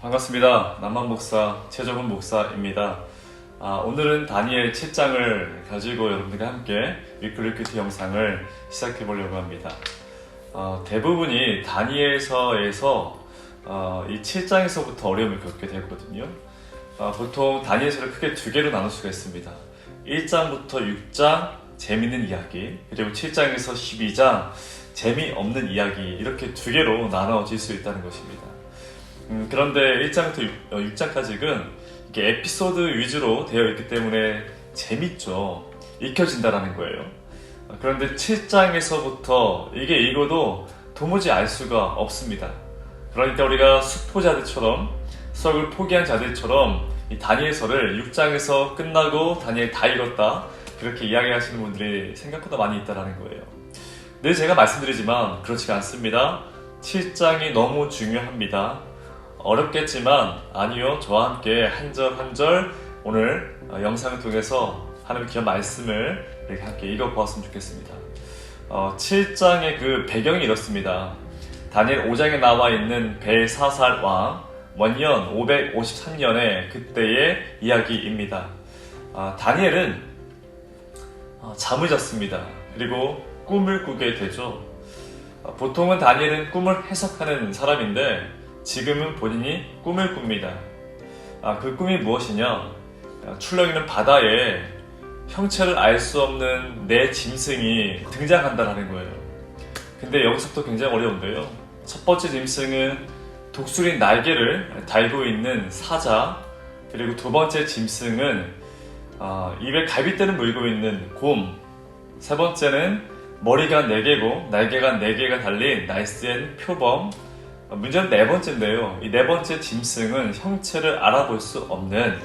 반갑습니다. 남만 목사 최정훈 목사입니다. 아, 오늘은 다니엘 7장을 가지고 여러분들과 함께 위클리 큐티 영상을 시작해 보려고 합니다. 어, 대부분이 다니엘서에서 어, 이 7장에서부터 어려움을 겪게 되거든요. 어, 보통 다니엘서를 크게 두 개로 나눌 수가 있습니다. 1장부터 6장 재밌는 이야기 그리고 7장에서 12장 재미없는 이야기 이렇게 두 개로 나눠질 수 있다는 것입니다. 음, 그런데 1장부터 6, 장까지는 이게 에피소드 위주로 되어 있기 때문에 재밌죠. 익혀진다라는 거예요. 어, 그런데 7장에서부터 이게 읽어도 도무지 알 수가 없습니다. 그러니까 우리가 수포자들처럼 수학을 포기한 자들처럼 이 다니엘서를 6장에서 끝나고 다니엘 다 읽었다 그렇게 이야기하시는 분들이 생각보다 많이 있다라는 거예요. 늘 제가 말씀드리지만 그렇지가 않습니다. 7장이 너무 중요합니다. 어렵겠지만 아니요 저와 함께 한 절 한 절 오늘 어, 영상을 통해서 하나님의 귀한 말씀을 이렇게 함께 읽어보았으면 좋겠습니다. 어, 7장의 그 배경이 이렇습니다. 다니엘 5장에 나와 있는 벨사살 왕 원년 553년의 그때의 이야기입니다. 아, 다니엘은 어, 잠을 잤습니다. 그리고 꿈을 꾸게 되죠. 어, 보통은 다니엘은 꿈을 해석하는 사람인데 지금은 본인이 꿈을 꿉니다. 아, 그 꿈이 무엇이냐? 아, 출렁이는 바다에 형체를 알 수 없는 내 짐승이 등장한다는 거예요. 근데 여기서부터 굉장히 어려운데요. 첫 번째 짐승은 독수리 날개를 달고 있는 사자, 그리고 두 번째 짐승은 아, 입에 갈빗대를 물고 있는 곰, 세 번째는 머리가 네개고 날개가 네개가 달린 날쌘 표범, 어, 문제는 네 번째인데요. 이 네 번째 짐승은 형체를 알아볼 수 없는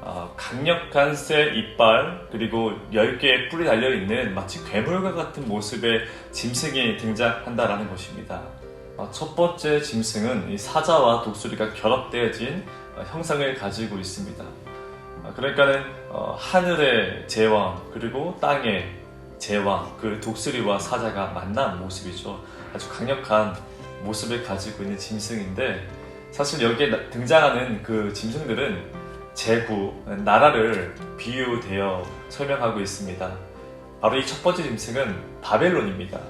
어, 강력한 새 이빨 그리고 10개의 뿔이 달려있는 마치 괴물과 같은 모습의 짐승이 등장한다라는 것입니다. 어, 첫 번째 짐승은 이 사자와 독수리가 결합되어진 어, 형상을 가지고 있습니다. 어, 그러니까는 어, 하늘의 제왕 그리고 땅의 제왕 그 독수리와 사자가 만난 모습이죠. 아주 강력한 모습을 가지고 있는 짐승인데 사실 여기에 나- 등장하는 그 짐승들은 제국, 나라를 비유되어 설명하고 있습니다. 바로 이 첫 번째 짐승은 바벨론입니다.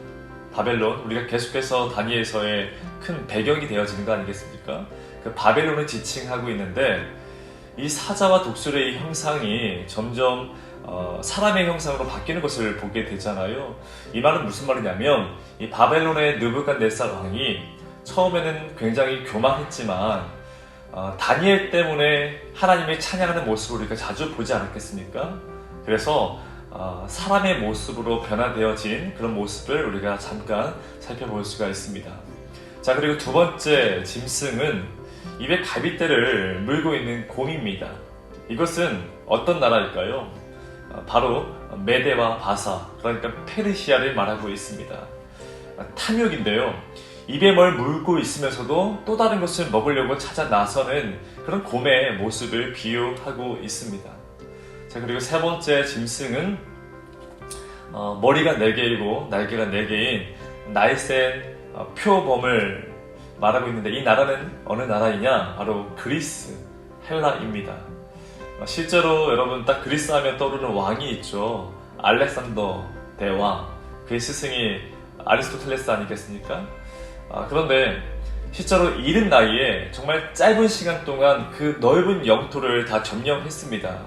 바벨론, 우리가 계속해서 다니엘서의 큰 배경이 되어지는 거 아니겠습니까? 그 바벨론을 지칭하고 있는데 이 사자와 독수리의 형상이 점점 어, 사람의 형상으로 바뀌는 것을 보게 되잖아요. 이 말은 무슨 말이냐면 이 바벨론의 느부갓네살 왕이 처음에는 굉장히 교만했지만 어, 다니엘 때문에 하나님을 찬양하는 모습을 우리가 자주 보지 않았겠습니까? 그래서 어, 사람의 모습으로 변화되어진 그런 모습을 우리가 잠깐 살펴볼 수가 있습니다. 자 그리고 두 번째 짐승은 입에 갈빗대를 물고 있는 곰입니다. 이것은 어떤 나라일까요? 어, 바로 메데와 바사, 그러니까 페르시아를 말하고 있습니다. 아, 탐욕인데요. 입에 뭘 물고 있으면서도 또 다른 것을 먹으려고 찾아 나서는 그런 곰의 모습을 비유하고 있습니다. 자, 그리고 세 번째 짐승은 어, 머리가 네 개이고 날개가 네 개인 날쌘 어, 표범을 말하고 있는데 이 나라는 어느 나라이냐? 바로 그리스, 헬라입니다. 어, 실제로 여러분 딱 그리스 하면 떠오르는 왕이 있죠. 알렉산더 대왕. 그의 스승이 아리스토텔레스 아니겠습니까? 아, 그런데 실제로 이른 나이에 정말 짧은 시간 동안 그 넓은 영토를 다 점령했습니다.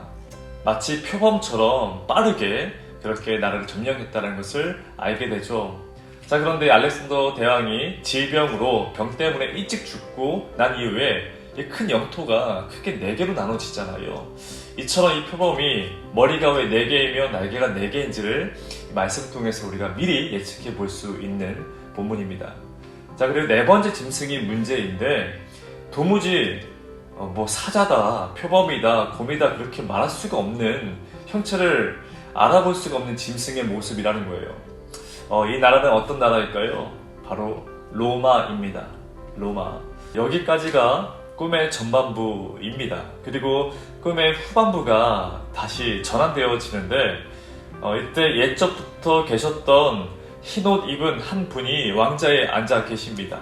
마치 표범처럼 빠르게 그렇게 나라를 점령했다는 것을 알게 되죠. 자, 그런데 알렉산더 대왕이 질병으로 병 때문에 일찍 죽고 난 이후에 이큰 영토가 크게 네 개로 나눠지잖아요. 이처럼 이 표범이 머리가 왜네 개이며 날개가 네 개인지를 말씀 통해서 우리가 미리 예측해 볼 수 있는 본문입니다. 자, 그리고 네 번째 짐승이 문제인데 도무지 어, 뭐 사자다, 표범이다, 곰이다 그렇게 말할 수가 없는 형체를 알아볼 수가 없는 짐승의 모습이라는 거예요. 어, 이 나라는 어떤 나라일까요? 바로 로마입니다. 로마. 여기까지가 꿈의 전반부입니다. 그리고 꿈의 후반부가 다시 전환되어지는데 어, 이때 옛적부터 계셨던 흰옷 입은 한 분이 왕자에 앉아 계십니다.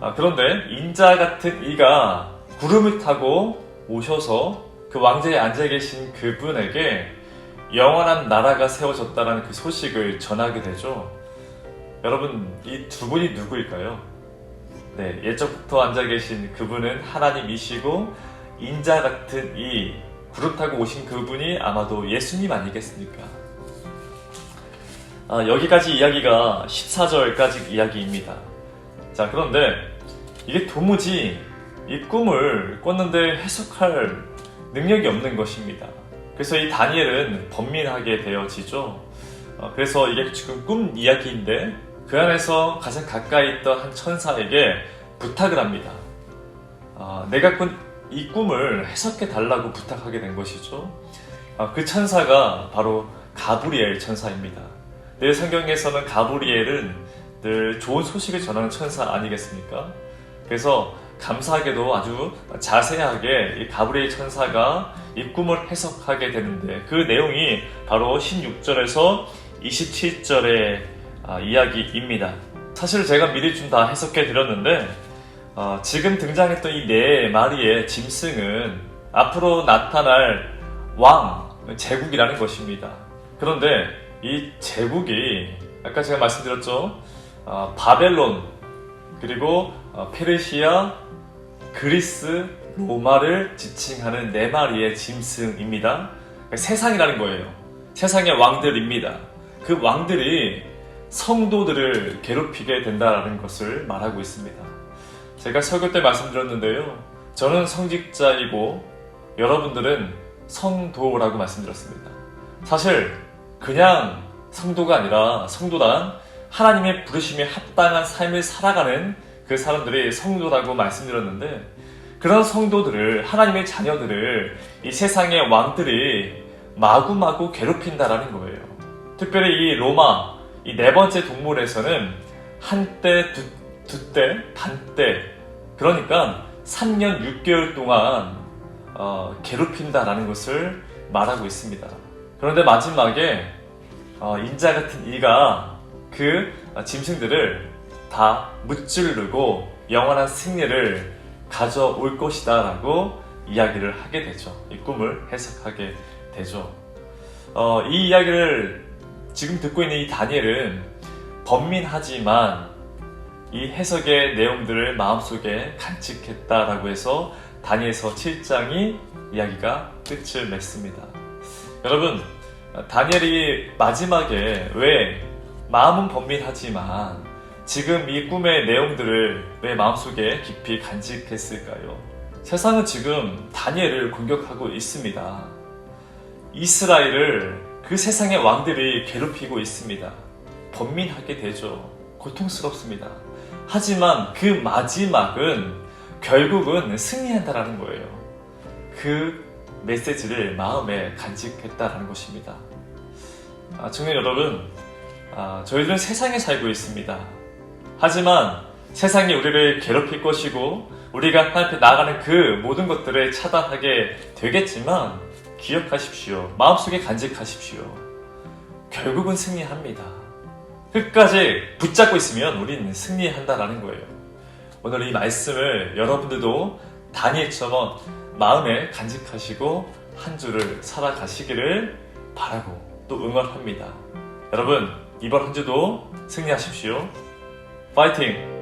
아, 그런데 인자 같은 이가 구름을 타고 오셔서 그 왕좌에 앉아 계신 그분에게 영원한 나라가 세워졌다는 그 소식을 전하게 되죠. 여러분, 이 두 분이 누구일까요? 네, 예적부터 앉아 계신 그분은 하나님이시고 인자 같은 이 구름 타고 오신 그분이 아마도 예수님 아니겠습니까? 아, 여기까지 이야기가 14절까지 이야기입니다. 자, 그런데 이게 도무지 이 꿈을 꿨는데 해석할 능력이 없는 것입니다. 그래서 이 다니엘은 번민하게 되어지죠. 어, 그래서 이게 지금 꿈 이야기인데 그 안에서 가장 가까이 있던 한 천사에게 부탁을 합니다. 아, 내가 꾼 이 꿈을 해석해 달라고 부탁하게 된 것이죠. 아, 그 천사가 바로 가브리엘 천사입니다. 늘 성경에서는 가브리엘은 늘 좋은 소식을 전하는 천사 아니겠습니까? 그래서 감사하게도 아주 자세하게 이 가브리엘 천사가 이 꿈을 해석하게 되는데 그 내용이 바로 16절에서 27절의 아, 이야기입니다. 사실 제가 미리 좀 다 해석해 드렸는데 어, 지금 등장했던 이 네 마리의 짐승은 앞으로 나타날 왕 제국이라는 것입니다. 그런데 이 제국이 아까 제가 말씀드렸죠 어, 바벨론 그리고 어, 페르시아 그리스 로마를 지칭하는 네 마리의 짐승입니다. 그러니까 세상이라는 거예요. 세상의 왕들입니다. 그 왕들이 성도들을 괴롭히게 된다는 것을 말하고 있습니다. 제가 설교 때 말씀드렸는데요. 저는 성직자이고 여러분들은 성도라고 말씀드렸습니다. 사실 그냥 성도가 아니라 성도란 하나님의 부르심에 합당한 삶을 살아가는 그 사람들이 성도라고 말씀드렸는데 그런 성도들을 하나님의 자녀들을 이 세상의 왕들이 마구마구 괴롭힌다라는 거예요. 특별히 이 로마 이 네 번째 동물에서는 한때 두, 두 때, 반때 그러니까 3년 6개월 동안 어, 괴롭힌다라는 것을 말하고 있습니다. 그런데 마지막에 어, 인자 같은 이가 그 짐승들을 다 무찌르고 영원한 승리를 가져올 것이다 라고 이야기를 하게 되죠. 이 꿈을 해석하게 되죠. 어, 이 이야기를 지금 듣고 있는 이 다니엘은 번민하지만 이 해석의 내용들을 마음속에 간직했다라고 해서 다니엘서 7장이 이야기가 끝을 맺습니다. 여러분, 다니엘이 마지막에 왜 마음은 번민하지만 지금 이 꿈의 내용들을 왜 마음속에 깊이 간직했을까요? 세상은 지금 다니엘을 공격하고 있습니다. 이스라엘을 그 세상의 왕들이 괴롭히고 있습니다. 번민하게 되죠. 고통스럽습니다. 하지만 그 마지막은 결국은 승리한다라는 거예요. 그 메시지를 마음에 간직했다라는 것입니다. 아, 청년 여러분, 아, 저희들은 세상에 살고 있습니다. 하지만 세상이 우리를 괴롭힐 것이고 우리가 하나님 앞에 나아가는 그 모든 것들을 차단하게 되겠지만 기억하십시오. 마음속에 간직하십시오. 결국은 승리합니다. 끝까지 붙잡고 있으면 우리는 승리한다라는 거예요. 오늘 이 말씀을 여러분들도 다니엘처럼 마음에 간직하시고 한 주를 살아가시기를 바라고 또 응원합니다. 여러분, 이번 한 주도 승리하십시오. Fighting!